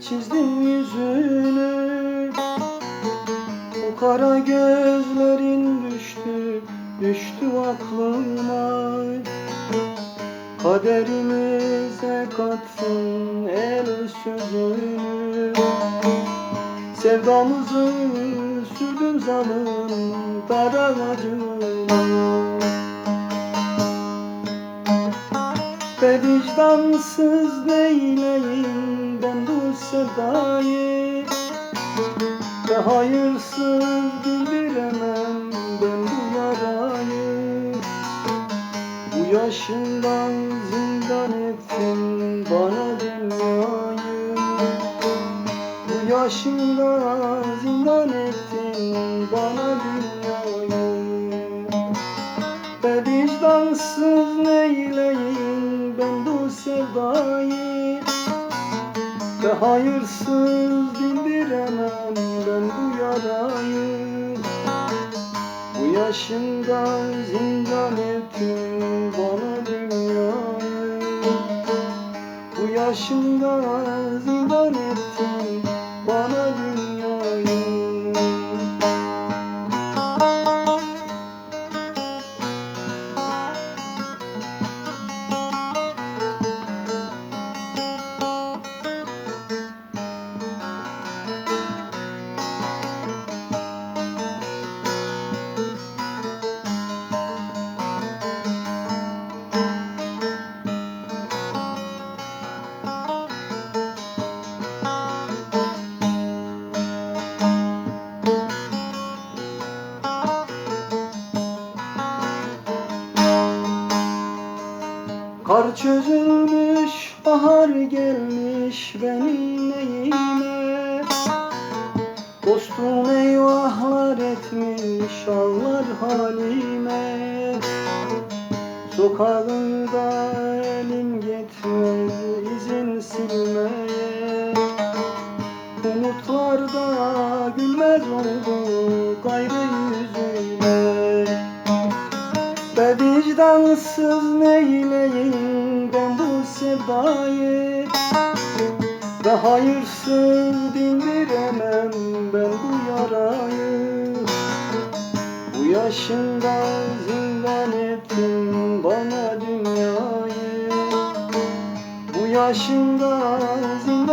çizdin yüzünü. O kara gözlerin düştü, düştü aklıma. Kaderimize katsın el sözünü. Sevdamızı sürdüm zanın daralacına Ve vicdansız neyleyim ben bu sevdayı. Ve hayırsız bildiremem ben bu yarayı. Bu yaşından zindan ettin bana dünyayı. Bu yaşında zindan ettin bana dünyayı. Be vicdansız neyleyim ben bu sevdayı Ve hayırsız dindiremem ben bu yarayı Bu yaşımda zindan ettin bana dünyayı Bu yaşımda zindan Kar çözülmüş, bahar gelmiş benim neyime? Dostum eyvahlar etmiş, ağlar halime. Sokağında elim yetmez izin silmeye vicdansız neyleyim ben bu sevdayı? Ve hayırsız dindiremem ben bu yarayı. Bu yaşında zindan ettin bana dünyayı. Bu yaşında zindan